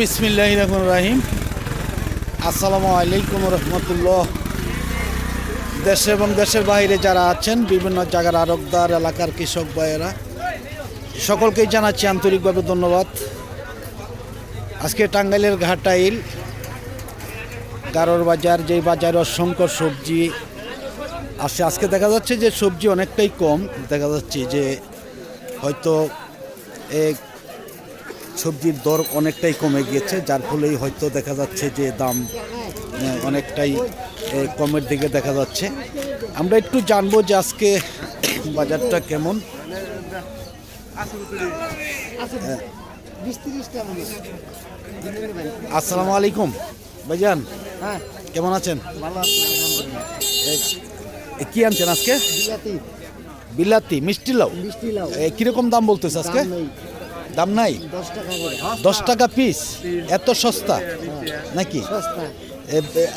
বিসমিল্লাহ রহমান রাহিম আসসালামু আলাইকুম রহমতুল্লাহ। দেশে এবং দেশের বাইরে যারা আছেন, বিভিন্ন জায়গার আরকদার এলাকার কৃষক ভাইয়েরা, সকলকেই জানাচ্ছি আন্তরিকভাবে ধন্যবাদ। আজকে টাঙ্গাইলের ঘাটাইল কারোর বাজার, যেই বাজারে অসংখ্য সবজি আসে আজকে দেখা যাচ্ছে যে সবজি অনেকটাই কম। দেখা যাচ্ছে যে হয়তো এক সবজির দর অনেকটাই কমে গিয়েছে যার ফলেই হয়তো দেখা যাচ্ছে যে দাম অনেকটাই কমের দিকে দেখা যাচ্ছে। আমরা একটু জানব যে আজকে বাজারটা কেমন। মানে আসসালামু আলাইকুম ভাইজান হ্যাঁ। কেমন আছেন? কি আনছেন আজকে? বিলাতি। বিলাতি মিষ্টি লাউ। মিষ্টি লাউ। কীরকম দাম বলতেছে আজকে? দাম নাই? দশ টাকা করে। দশ টাকা পিস? এত সস্তা? নাকি?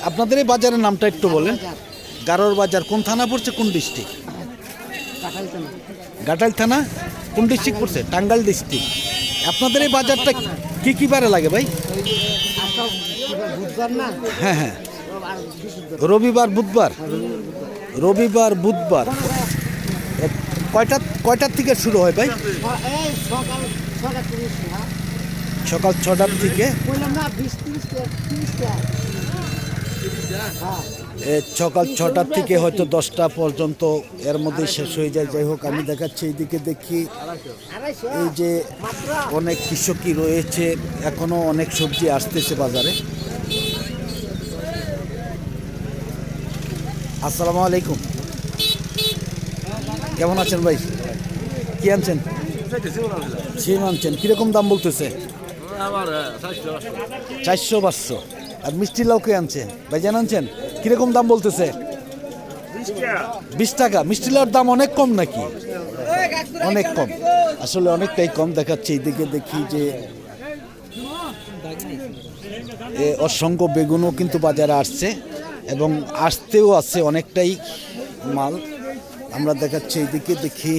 আপনাদের এই বাজারের নামটা একটু বলেন। গারোর বাজার কোন থানা পড়ছে কোন ডিস্ট্রিক্ট? গাটাল থানা? কোন ডিস্ট্রিক্ট পড়ছে? টাঙ্গাইল ডিস্ট্রিক্ট। আপনাদের এই বাজারটা কি কি বারে লাগে ভাই? হ্যাঁ হ্যাঁ। রবিবার বুধবার? রবিবার। বুধবার। কয়টা কয়টার থেকে শুরু হয় ভাই? সকাল ছটার থেকে? হ্যাঁ। সকাল ছটার থেকে হয়তো দশটা পর্যন্ত এর মধ্যে শেষ হয়ে যায়। যাই হোক আমি দেখাচ্ছি এইদিকে দেখি। এই যে অনেক কৃষকই রয়েছে এখনও অনেক সবজি আসতেছে বাজারে। আসসালামু আলাইকুম। কেমন আছেন ভাই? কি আনছেন? সিম আনছেন কীরকম দাম বলতেছে? চারশো পাঁচশো। আর মিষ্টি লাউ কে আনছে? ভাইজান আনছেন? কীরকম দাম বলতেছে? বিশ টাকা। মিষ্টি লাউর দাম অনেক কম নাকি? অনেক কম। আসলে অনেকটাই কম দেখাচ্ছে। এইদিকে দেখি যে অসংখ্য বেগুনও কিন্তু বাজারে আসছে এবং আসতেও আছে অনেকটাই মাল। আমরা দেখাচ্ছি এইদিকে দেখি।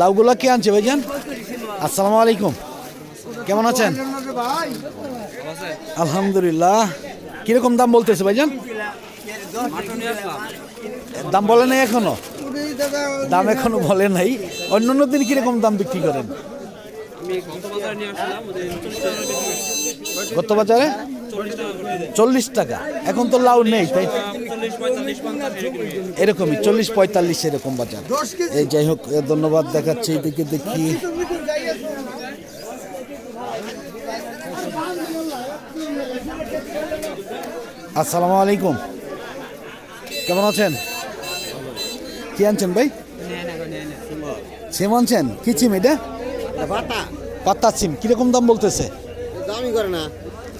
লাউগুলা কে আনছে ভাইজান? আসসালামু আলাইকুম। কেমন আছেন? আলহামদুলিল্লাহ। কীরকম দাম বলতেছে ভাইজান? দাম বলে নাই এখনও? দাম এখনও বলে নাই। অন্য অন্য দিন কীরকম দাম বিক্রি করেন? গত বাজারে? চল্লিশ টাকা। এখন তো লাউ নেই তাই এরকমই চল্লিশ পঁয়তাল্লিশ এরকম বাজার। এই যাই হোক ধন্যবাদ দেখাচ্ছি এদিকে দেখি। আসসালামু আলাইকুম। কেমন আছেন? কি আনছেন ভাই? সিম আনছেন? কি সিম এটা? পাতা। সিম কীরকম দাম বলতেছে? দামই করে না।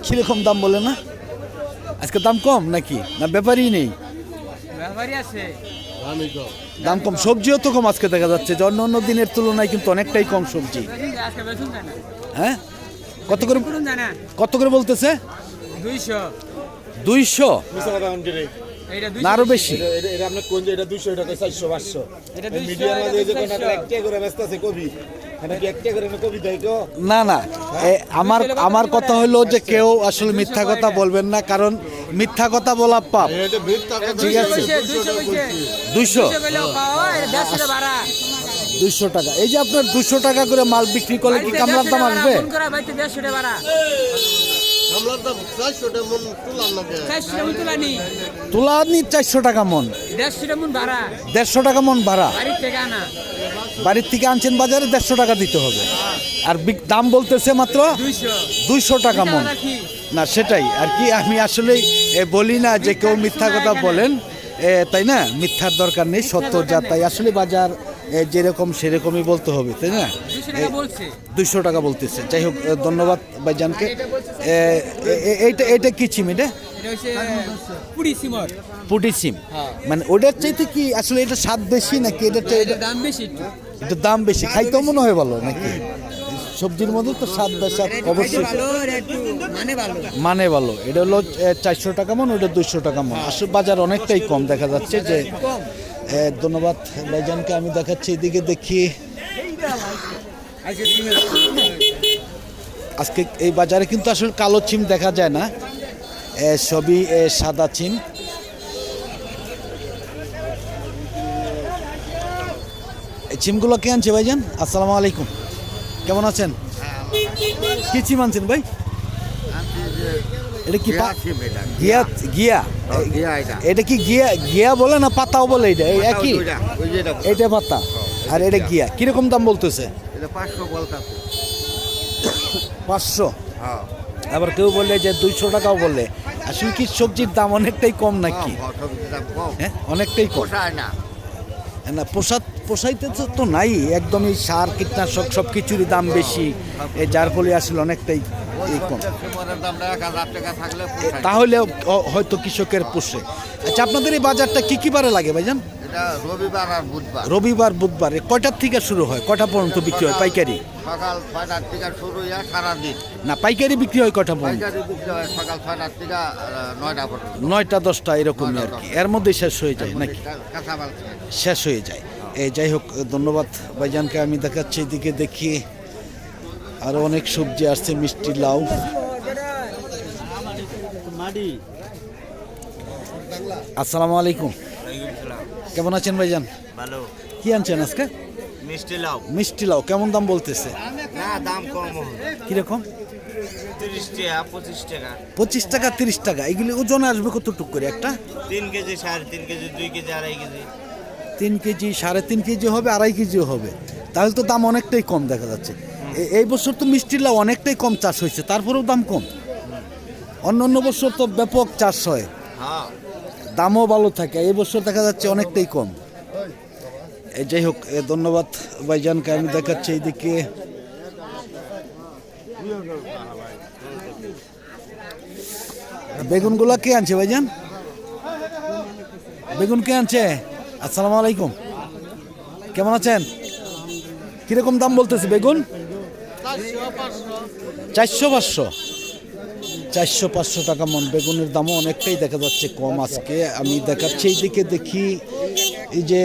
কীরকম দাম বলে না? আজকে দাম কম নাকি? না ব্যাপারই নেই? দাম কম। সবজিও তো কম আজকে দেখা যাচ্ছে যে অন্য অন্য দিনের তুলনায় কিন্তু অনেকটাই কম সবজি। হ্যাঁ? কত করে কত করে বলতেছে? দুইশো। দুইশো? না আরও বেশি। এটা এটা আপনার কোন যে এটা চারশো পাঁচশো। এটা 200, মিডিয়ার মাঝে যে এটা কোনটা 400 একটা করে ব্যস্ত আছে কবি। এটা কি একটা করে না কবি দেয় কেউ না না। আমার আমার কথা হলো যে কেউ আসলে মিথ্যা কথা বলবেন না কারণ মিথ্যা কথা বলা পাপ। ঠিক আছে? দুইশো দুইশো টাকা। এই যে আপনার দুশো টাকা করে মাল বিক্রি করলে কি কামলার দাম আসবে? মন তুলা নি চারশো টাকা মন। দেড়শো টাকা মন ভাড়া। বাড়ির থেকে আনছেন বাজারে দেড়শো টাকা দিতে হবে। আর দাম বলতেছে মাত্র দুইশো। টাকা মন। না সেটাই। আর কি আমি আসলে বলি না যে কেউ মিথ্যা কথা বলেন। তাই না? মিথ্যার দরকার নেই সত্য যা তাই। আসলে বাজার যেরকম সেরকমই বলতে হবে তাই না? দুইশো টাকা বলতেছে। যাই হোক ধন্যবাদ ভাইজানকে। এইটা এইটা কি চিম এটা? এটা পুটি সিম। মানে ওটার চাইতে কি আসলে এটা স্বাদ বেশি নাকি এটা দাম বেশি একটু দাম বেশি খাইতেও মনে হয় ভালো নাকি? সবজির মধ্যে তো স্বাদ বেশি অবশ্যই। একটু মানে ভালো। মানে এটা হলো চারশো টাকা মন ওটা দুশো টাকা মন। আসলে বাজার অনেকটাই কম দেখা যাচ্ছে যে ধন্যবাদ ভাইজানকে আমি দেখাচ্ছি এদিকে দেখি। আজকে এই বাজারে কিন্তু আসলে কালো চিম দেখা যায় না। সবই সাদা চিম এই চিমগুলো কে আনছে ভাইজান? আসসালামু আলাইকুম। কেমন আছেন? কি চিম আনছেন ভাই? এটা কি গিয়া গিয়া? গিয়া এটা। কি গিয়া গিয়া বলে না পাতাও বলে এটা? একই? এটা পাতা। আর এটা গিয়া। কীরকম দাম বলতেছে? পাঁচশো হ্যাঁ। আবার কেউ বললে যে দুইশো টাকাও বললে। আসলে কি সবজির দাম অনেকটাই কম নাকি? হ্যাঁ অনেকটাই কম। না। না পোষা পোষাইতে তো নাই একদমই সার কীটনাশক সব কিছুরই দাম বেশি। যার ফলে আসলে অনেকটাই কম। তাহলে হয়তো কৃষকের পোষে। আচ্ছা আপনাদের এই বাজারটা কি কি বারে লাগে ভাইজান? রবিবার আর বুধবার। রবিবার বুধবার কয়টার থেকে শুরু হয়? কয়টা পর্যন্ত বিক্রি হয়? পাইকারি? সকাল ছয়টার থেকে শুরু হয় সারাদিন। না পাইকারি বিক্রি হয় কয়টা পর্যন্ত? পাইকারি বিক্রি হয় সকাল ছয়টার থেকে নয়টা পর্যন্ত। নয়টা দশটা এরকম আর কি। এর মধ্যে শেষ হয়ে যায় নাকি? শেষ হয়ে যায়। যাই হোক ধন্যবাদ ভাইজানকে। আমি দেখাচ্ছি এদিকে দেখি আরও অনেক সবজি আসছে মিষ্টি লাউ। আসসালামু আলাইকুম। কেমন আছেন ভাইজান? ভালো। কি আনছেন আজকে? মিষ্টি লাউ। মিষ্টি লাউ কেমন দাম বলতেছে? না দাম কম কীরকম? পঁচিশ টাকা। পঁচিশ টাকা তিরিশ টাকা। এগুলি ওজন আসবে কতটুক করে একটা? তিন কেজি সাড়ে তিন কেজি দুই কেজি আড়াই কেজি। তিন কেজি, সাড়ে তিন কেজি হবে, আড়াই কেজিও হবে। তাহলে তো দাম অনেকটাই কম দেখা যাচ্ছে। এই বছর তো মিষ্টির লাউ অনেকটাই কম চাষ হয়েছে, তারপরেও দাম কম। অন্য অন্য বছর তো ব্যাপক চাষ হয়। দামও ভালো থাকে, এই বছর দেখা যাচ্ছে অনেকটাই কম। যাই হোক ধন্যবাদ ভাইজানকে, আমি দেখাচ্ছি এইদিকে। বেগুনগুলা কে আনছে ভাইজান? বেগুন কে আনছে? আসসালামু আলাইকুম। কেমন আছেন? কীরকম দাম বলতেছে বেগুন? চারশো পাঁচশো। চারশো পাঁচশো টাকা মন। বেগুনের দামও অনেকটাই দেখা যাচ্ছে কম আজকে। আমি দেখাচ্ছি, এইদিকে দেখি এই যে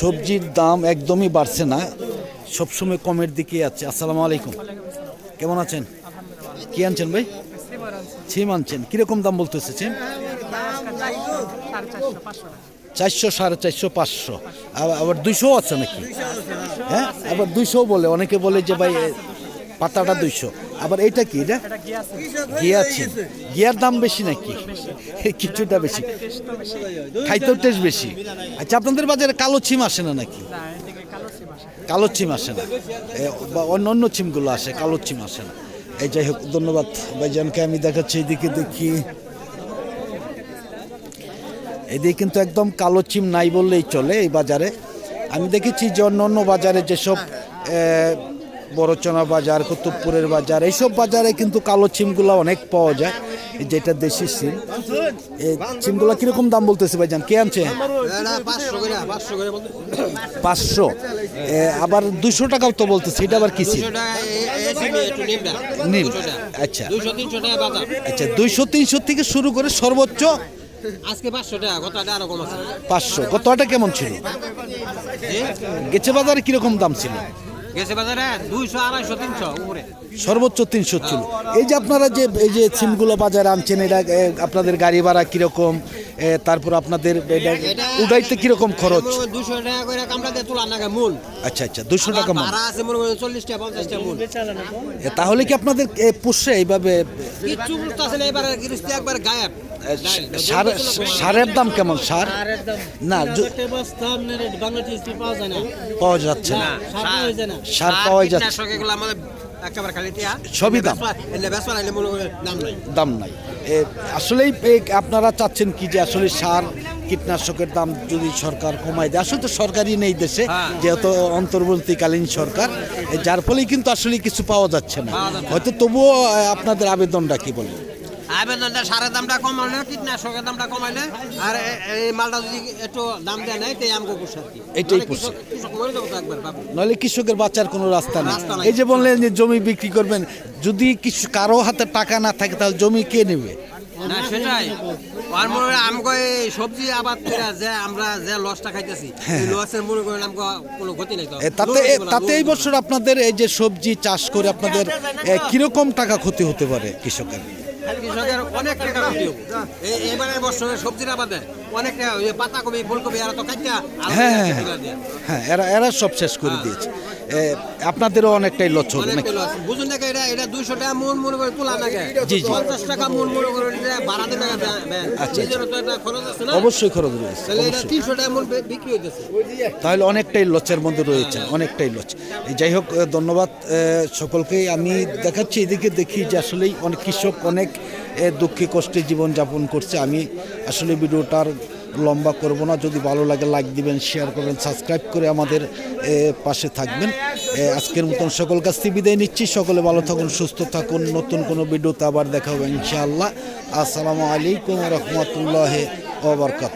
সবজির দাম একদমই বাড়ছে না। সবসময় কমের দিকে আছে। আসসালামু আলাইকুম। কেমন আছেন? কি আনছেন ভাই? ছিম আনছেন। কীরকম দাম বলতেছে ছিম চারশো সাড়ে চারশো পাঁচশো। আবার দুইশো আছে নাকি? হ্যাঁ? আবার দুইশো বলে। অনেকে বলে যে ভাই পাতাটা দুইশো। আবার এইটা কি? এটা গিয়া ছিম। গিয়ার দাম বেশি নাকি? কিছুটা বেশি। খাইতেও টেস্ট বেশি। আচ্ছা আপনাদের বাজারে কালো ছিম আসে না নাকি? কালো ছিম আসে। না। অন্য অন্য ছিমগুলো আসে কালো ছিম আসে না। এই যাই হোক, ধন্যবাদ ভাইজানকে। আমি দেখাচ্ছি এদিকে, দেখি। এদিকে কিন্তু একদম কালো চিম নাই বললেই চলে এই বাজারে। আমি দেখেছি যে অন্য অন্য বাজারে যেসব বড়চনা বাজার, কুতুবপুরের বাজার, এইসব বাজারে কিন্তু কালো চিমগুলো অনেক পাওয়া যায় যেটা দেশি সিম। এই চিমগুলো কীরকম দাম বলতেছে ভাইজান? কে আনছে? পাঁচশো। আবার দুশো টাকাও তো বলতেছে, এটা আবার কি সিম? নিম। আচ্ছা। আচ্ছা দুইশো, তিনশো থেকে শুরু করে সর্বোচ্চ পাঁচশো। গতটা কেমন ছিল? গেছে বাজারে কীরকম দাম ছিল? সর্বোচ্চ তিনশো ছিল এই যে আপনারা যে এই যে সিমগুলো বাজারে আনছেন এটা আপনাদের গাড়ি ভাড়া কীরকম? তারপর আপনাদের এটা উঠাইতে কীরকম খরচ? দুশো টাকা করে মূল। আচ্ছা আচ্ছা দুশো টাকা ভাড়া আছে মনে করেন চল্লিশ টাকা পঞ্চাশ টাকা মূল। তাহলে কি আপনাদের পোষে এইভাবে? কিচ্ছু এবারে একবার গায়েব। সারের দাম কেমন? সার? না পাওয়া যাচ্ছে না। সার পাওয়া যাচ্ছে। এগুলো আমাদের একেবারে খালি টিয়া। সবই দাম। দাম নাই। দাম নাই। এ, আসলেই আপনারা চাচ্ছেন কি যে আসলে সার কীটনাশকের দাম যদি সরকার কমায় দেয়। আসলে তো সরকারই নেই দেশে হ্যাঁ। যেহেতু অন্তর্বর্তীকালীন সরকার। যার ফলে কিন্তু আসলে কিছু পাওয়া যাচ্ছে না। হয়তো তবুও আপনাদের আবেদনটা কি বলে আবেদনটা সারের দামটা কমাইলে কীটনাশকের দামটা কমাইলে আর এই মালটা যদি একটু দাম দেয় নাই তাই আমাকে পোষার কি এটাই পোষে। নইলে কৃষকের বাঁচার কোনো রাস্তা নেই। এই যে বললেন যে জমি বিক্রি করবেন যদি কিছু কারও হাতে টাকা না থাকে তাহলে জমি কে নেবে? না সেটাই। আর মনে আমাকে সবজি আবাদ করে যে আমরা যে লসটা খাইতেছি লসের মনে করেন আমাকে কোনো ক্ষতি নাই তাতে তাতে এই বছর আপনাদের এই যে সবজি চাষ করে আপনাদের কীরকম টাকা ক্ষতি হতে পারে কৃষকের? কৃষকের অনেক টাকা ক্ষতি হবে। এবারে বছরে সবজির আবাদে অনেক পাতাকপি ফুলকপি এরা তো কাটটা হ্যাঁ হ্যাঁ হ্যাঁ। এরা এরা সব শেষ করে দিয়েছে। এ, আপনাদেরও অনেকটাই নাকি? বুঝুন নাকি এটা এটা দুইশো টাকা মন মনে করে তোলা নাকি জি, জি। পঞ্চাশ টাকা মন মনে করে দেবে আচ্ছা। নিজেরও তো একটা খরচ আছে না? অবশ্যই খরচ রয়েছে তিনশো টাকা মন বিক্রি হইতেছে। তাহলে অনেকটাই লচের মধ্যে রয়েছে অনেকটাই লচ এই যাই হোক ধন্যবাদ এ, সকলকেই আমি দেখাচ্ছি এদিকে দেখি যে আসলেই অনেক কৃষক অনেক দুঃখে কষ্টে জীবনযাপন করছে। আমি আসলে ভিডিওটার লম্বা করব না। যদি ভালো লাগে লাইক দিবেন শেয়ার করবেন সাবস্ক্রাইব করে আমাদের পাশে থাকবেন। আজকের মতন সকল কাছ থেকে বিদায় নিচ্ছি। সকলে ভালো থাকুন, সুস্থ থাকুন। নতুন কোনো ভিডিওতে আবার দেখা হবে, ইনশাআল্লাহ। আসসালামু আলাইকুম রহমতুল্লাহ ওবরকাত